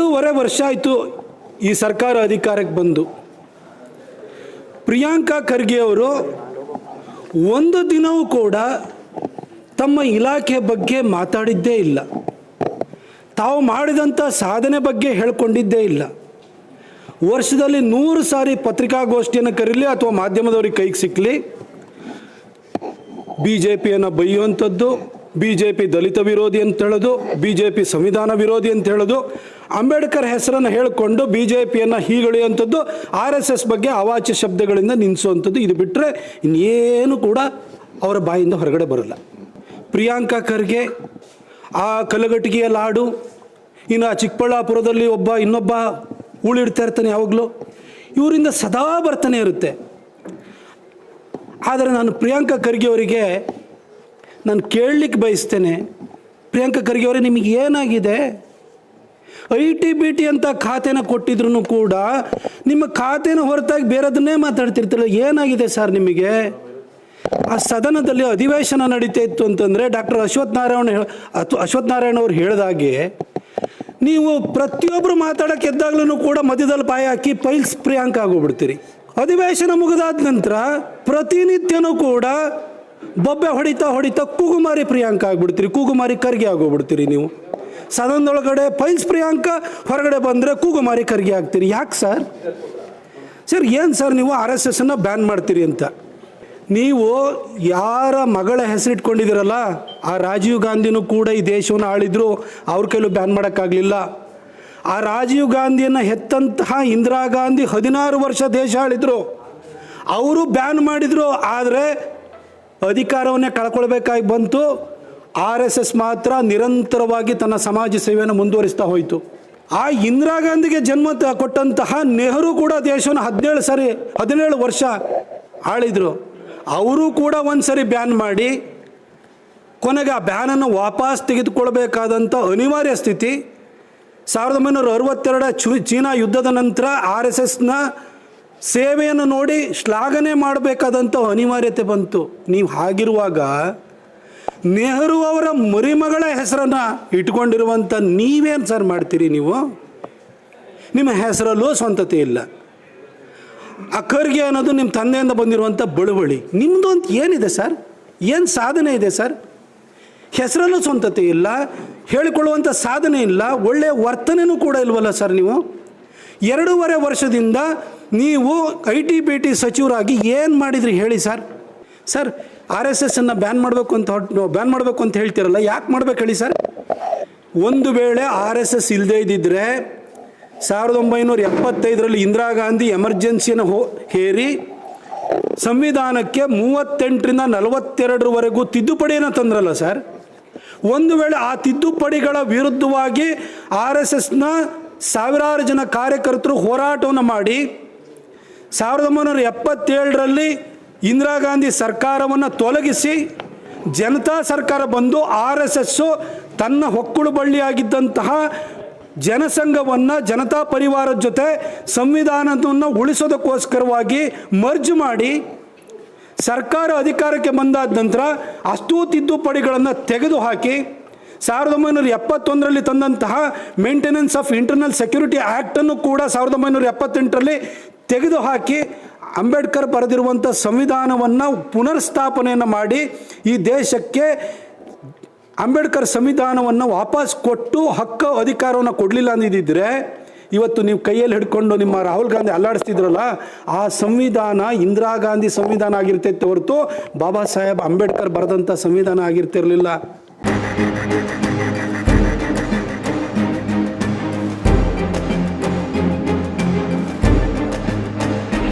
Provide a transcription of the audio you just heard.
ಎರಡೂವರೆ ವರ್ಷ ಆಯಿತು ಈ ಸರ್ಕಾರ ಅಧಿಕಾರಕ್ಕೆ ಬಂದು. ಪ್ರಿಯಾಂಕಾ ಖರ್ಗೆ ಅವರು ಒಂದು ದಿನವೂ ಕೂಡ ತಮ್ಮ ಇಲಾಖೆ ಬಗ್ಗೆ ಮಾತಾಡಿದ್ದೇ ಇಲ್ಲ. ತಾವು ಮಾಡಿದಂಥ ಸಾಧನೆ ಬಗ್ಗೆ ಹೇಳ್ಕೊಂಡಿದ್ದೇ ಇಲ್ಲ. ವರ್ಷದಲ್ಲಿ ನೂರು ಸಾರಿ ಪತ್ರಿಕಾಗೋಷ್ಠಿಯನ್ನು ಕರೀಲಿ ಅಥವಾ ಮಾಧ್ಯಮದವ್ರಿಗೆ ಕೈಗೆ ಸಿಕ್ಕಲಿ ಬಿ ಜೆ ಪಿಯನ್ನು ಬೈಯುವಂಥದ್ದು ಬಿ ಜೆ ಪಿ ದಲಿತ ವಿರೋಧಿ ಅಂತ ಹೇಳೋದು ಬಿ ಜೆ ಪಿ ಸಂವಿಧಾನ ವಿರೋಧಿ ಅಂತ ಹೇಳೋದು, ಅಂಬೇಡ್ಕರ್ ಹೆಸರನ್ನು ಹೇಳಿಕೊಂಡು ಬಿ ಜೆ ಪಿಯನ್ನು ಹೀಗಳೆಯುವಂಥದ್ದು, ಆರ್ ಎಸ್ ಎಸ್ ಬಗ್ಗೆ ಅವಾಚ್ಯ ಶಬ್ದಗಳಿಂದ ನಿಲ್ಲಿಸುವಂಥದ್ದು ಇದು ಬಿಟ್ಟರೆ ಇನ್ನೇನು ಕೂಡ ಅವರ ಬಾಯಿಂದ ಹೊರಗಡೆ ಬರಲ್ಲ. ಪ್ರಿಯಾಂಕಾ ಖರ್ಗೆ, ಆ ಕಲಗಟ್ಟಿಗೆಯ ಲಾಡು, ಇನ್ನು ಆ ಚಿಕ್ಕಬಳ್ಳಾಪುರದಲ್ಲಿ ಒಬ್ಬ ಇನ್ನೊಬ್ಬ ಉಳಿಡ್ತಾ ಇರ್ತಾನೆ ಯಾವಾಗಲೂ, ಇವರಿಂದ ಸದಾ ಬರ್ತಾನೆ ಇರುತ್ತೆ. ಆದರೆ ನಾನು ಪ್ರಿಯಾಂಕಾ ಖರ್ಗೆ ಅವರಿಗೆ ನಾನು ಕೇಳಲಿಕ್ಕೆ ಬಯಸ್ತೇನೆ. ಪ್ರಿಯಾಂಕಾ ಖರ್ಗೆ ಅವರೇ, ನಿಮಗೆ ಏನಾಗಿದೆ? ಐ ಟಿ ಬಿ ಟಿ ಅಂತ ಖಾತೆನ ಕೊಟ್ಟಿದ್ರು ಕೂಡ ನಿಮ್ಮ ಖಾತೆನ ಹೊರತಾಗಿ ಬೇರೆದನ್ನೇ ಮಾತಾಡ್ತಿರ್ತಿರಲ್ಲ, ಏನಾಗಿದೆ ಸರ್ ನಿಮಗೆ? ಆ ಸದನದಲ್ಲಿ ಅಧಿವೇಶನ ನಡೀತಾ ಇತ್ತು ಅಂತಂದರೆ ಡಾಕ್ಟರ್ ಅಶ್ವಥ್ ನಾರಾಯಣ ಹೇಳ ಅಶ್ವಥ್ ನಾರಾಯಣ ಅವ್ರು ಹೇಳಿದಾಗೆ, ನೀವು ಪ್ರತಿಯೊಬ್ಬರು ಮಾತಾಡೋಕೆ ಎದ್ದಾಗ್ಲೂ ಕೂಡ ಮಧ್ಯದಲ್ಲಿ ಪಾಯ ಹಾಕಿ ಪೈಲ್ಸ್ ಪ್ರಿಯಾಂಕ ಆಗೋಗ್ಬಿಡ್ತೀರಿ. ಅಧಿವೇಶನ ಮುಗಿದಾದ ನಂತರ ಪ್ರತಿನಿತ್ಯನೂ ಕೂಡ ಬೊಬ್ಬೆ ಹೊಡಿತಾ ಹೊಡಿತಾ ಕೂಗುಮಾರಿ ಪ್ರಿಯಾಂಕ ಆಗ್ಬಿಡ್ತೀರಿ, ಕೂಗುಮಾರಿ ಕರ್ಗೆ ಆಗೋಗ್ಬಿಡ್ತೀರಿ ನೀವು. ಸದನದೊಳಗಡೆ ಪೈಲ್ಸ್ ಪ್ರಿಯಾಂಕ, ಹೊರಗಡೆ ಬಂದರೆ ಕೂಗುಮಾರಿ ಕರ್ಗೆ ಆಗ್ತೀರಿ. ಯಾಕೆ ಸರ್? ಸರ್, ಏನು ಸರ್ ನೀವು ಆರ್ ಎಸ್ ಎಸ್ಸನ್ನು ಬ್ಯಾನ್ ಮಾಡ್ತೀರಿ ಅಂತ? ನೀವು ಯಾರ ಮಗಳ ಹೆಸರಿಟ್ಕೊಂಡಿದ್ದೀರಲ್ಲ, ಆ ರಾಜೀವ್ ಗಾಂಧಿನೂ ಕೂಡ ಈ ದೇಶವನ್ನು ಆಳಿದ್ರು, ಅವ್ರ ಕೈಲೂ ಬ್ಯಾನ್ ಮಾಡೋಕ್ಕಾಗಲಿಲ್ಲ. ಆ ರಾಜೀವ್ ಗಾಂಧಿಯನ್ನು ಹೆತ್ತಂತಹ ಇಂದಿರಾ ಗಾಂಧಿ ಹದಿನಾರು ವರ್ಷ ದೇಶ ಆಳಿದ್ರು. ಅವರು ಬ್ಯಾನ್ ಮಾಡಿದರು, ಆದರೆ ಅಧಿಕಾರವನ್ನೇ ಕಳ್ಕೊಳ್ಬೇಕಾಗಿ ಬಂತು. ಆರ್ ಎಸ್ ಎಸ್ ಮಾತ್ರ ನಿರಂತರವಾಗಿ ತನ್ನ ಸಮಾಜ ಸೇವೆಯನ್ನು ಮುಂದುವರಿಸ್ತಾ ಹೋಯಿತು. ಆ ಇಂದಿರಾ ಗಾಂಧಿಗೆ ಜನ್ಮ ಕೊಟ್ಟಂತಹ ನೆಹರು ಕೂಡ ದೇಶವನ್ನು ಹದಿನೇಳು ಸರಿ, ಹದಿನೇಳು ವರ್ಷ ಆಳಿದರು. ಅವರು ಕೂಡ ಒಂದು ಸರಿ ಬ್ಯಾನ್ ಮಾಡಿ, ಕೊನೆಗೆ ಆ ಬ್ಯಾನನ್ನು ವಾಪಸ್ ತೆಗೆದುಕೊಳ್ಬೇಕಾದಂಥ ಅನಿವಾರ್ಯ ಸ್ಥಿತಿ. ಸಾವಿರದ ಒಂಬೈನೂರ ಅರವತ್ತೆರಡ ಚು, ಚೀನಾ ಯುದ್ಧದ ನಂತರ ಆರ್ ಎಸ್ ಎಸ್ನ ಸೇವೆಯನ್ನು ನೋಡಿ ಶ್ಲಾಘನೆ ಮಾಡಬೇಕಾದಂಥ ಅನಿವಾರ್ಯತೆ ಬಂತು. ನೀವು ಹಾಗಿರುವಾಗ ನೆಹರು ಅವರ ಮರಿಮಗಳ ಹೆಸರನ್ನು ಇಟ್ಕೊಂಡಿರುವಂಥ ನೀವೇನು ಸರ್ ಮಾಡ್ತೀರಿ ನೀವು? ನಿಮ್ಮ ಹೆಸರಲ್ಲೂ ಸ್ವಂತತೆ ಇಲ್ಲ. ಅಖರ್ಗೆ ಖರ್ಗೆ ಅನ್ನೋದು ನಿಮ್ಮ ತಂದೆಯಿಂದ ಬಂದಿರುವಂಥ ಬಳುವಳಿ. ನಿಮ್ಮದು ಅಂತ ಏನಿದೆ ಸರ್? ಏನು ಸಾಧನೆ ಇದೆ ಸರ್? ಹೆಸರಲ್ಲೂ ಸ್ವಂತತೆ ಇಲ್ಲ, ಹೇಳಿಕೊಳ್ಳುವಂಥ ಸಾಧನೆ ಇಲ್ಲ, ಒಳ್ಳೆಯ ವರ್ತನೆನೂ ಕೂಡ ಇಲ್ವಲ್ಲ ಸರ್ ನೀವು? ಎರಡೂವರೆ ವರ್ಷದಿಂದ ನೀವು ಐ ಟಿ ಬಿ ಟಿ ಸಚಿವರಾಗಿ ಏನು ಮಾಡಿದ್ರಿ ಹೇಳಿ ಸರ್? ಸರ್, ಆರ್ ಎಸ್ ಎಸ್ಸನ್ನು ಬ್ಯಾನ್ ಮಾಡಬೇಕು ಅಂತ ಬ್ಯಾನ್ ಮಾಡಬೇಕು ಅಂತ ಹೇಳ್ತೀರಲ್ಲ, ಯಾಕೆ ಮಾಡ್ಬೇಕು ಹೇಳಿ ಸರ್? ಒಂದು ವೇಳೆ ಆರ್ ಎಸ್ ಎಸ್ ಇಲ್ಲದೇ ಇದ್ದಿದ್ರೆ ಸಾವಿರದ ಒಂಬೈನೂರ ಎಪ್ಪತ್ತೈದರಲ್ಲಿ ಇಂದಿರಾ ಗಾಂಧಿ ಎಮರ್ಜೆನ್ಸಿಯನ್ನು ಹೋ ಹೇರಿ ಸಂವಿಧಾನಕ್ಕೆ ಮೂವತ್ತೆಂಟರಿಂದ ನಲವತ್ತೆರಡರವರೆಗೂ ತಿದ್ದುಪಡಿಯನ್ನು ತಂದ್ರಲ್ಲ ಸರ್? ಒಂದು ವೇಳೆ ಆ ತಿದ್ದುಪಡಿಗಳ ವಿರುದ್ಧವಾಗಿ ಆರ್ ಎಸ್ ಎಸ್ನ ಸಾವಿರಾರು ಜನ ಕಾರ್ಯಕರ್ತರು ಹೋರಾಟವನ್ನು ಮಾಡಿ ಸಾವಿರದ ಒಂಬೈನೂರ ಎಪ್ಪತ್ತೇಳರಲ್ಲಿ ಇಂದಿರಾ ಗಾಂಧಿ ಸರ್ಕಾರವನ್ನು ತೊಲಗಿಸಿ ಜನತಾ ಸರ್ಕಾರ ಬಂದು ಆರ್ ಎಸ್ ಎಸ್ಸು ತನ್ನ ಹೊಕ್ಕುಳು ಬಳ್ಳಿಯಾಗಿದ್ದಂತಹ ಜನಸಂಘವನ್ನು, ಜನತಾ ಪರಿವಾರದ ಜೊತೆ ಸಂವಿಧಾನವನ್ನು ಉಳಿಸೋದಕ್ಕೋಸ್ಕರವಾಗಿ ಮರ್ಜ್ ಮಾಡಿ ಸರ್ಕಾರ ಅಧಿಕಾರಕ್ಕೆ ಬಂದಾದ ನಂತರ ಅಷ್ಟೂ ತಿದ್ದುಪಡಿಗಳನ್ನು ತೆಗೆದುಹಾಕಿ ಸಾವಿರದ ಒಂಬೈನೂರ ಎಪ್ಪತ್ತೊಂದರಲ್ಲಿ ತಂದಂತಹ ಮೇಂಟೆನೆನ್ಸ್ ಆಫ್ ಇಂಟರ್ನಲ್ ಸೆಕ್ಯೂರಿಟಿ ಆ್ಯಕ್ಟನ್ನು ಕೂಡ ಸಾವಿರದ ಒಂಬೈನೂರ ಎಪ್ಪತ್ತೆಂಟರಲ್ಲಿ ತೆಗೆದುಹಾಕಿ ಅಂಬೇಡ್ಕರ್ ಬರೆದಿರುವಂಥ ಸಂವಿಧಾನವನ್ನು ಪುನರ್ಸ್ಥಾಪನೆಯನ್ನು ಮಾಡಿ ಈ ದೇಶಕ್ಕೆ ಅಂಬೇಡ್ಕರ್ ಸಂವಿಧಾನವನ್ನು ವಾಪಸ್ ಕೊಟ್ಟು ಹಕ್ಕು ಅಧಿಕಾರವನ್ನು ಕೊಡಲಿಲ್ಲ ಅಂದಿದ್ದರೆ ಇವತ್ತು ನೀವು ಕೈಯಲ್ಲಿ ಹಿಡ್ಕೊಂಡು ನಿಮ್ಮ ರಾಹುಲ್ ಗಾಂಧಿ ಅಲ್ಲಾಡಿಸ್ತಿದ್ರಲ್ಲ, ಆ ಸಂವಿಧಾನ ಇಂದಿರಾ ಗಾಂಧಿ ಸಂವಿಧಾನ ಆಗಿರ್ತೈತೆ ಹೊರತು ಬಾಬಾ ಸಾಹೇಬ್ ಅಂಬೇಡ್ಕರ್ ಬರೆದಂಥ ಸಂವಿಧಾನ ಆಗಿರ್ತಿರಲಿಲ್ಲ. Thank you.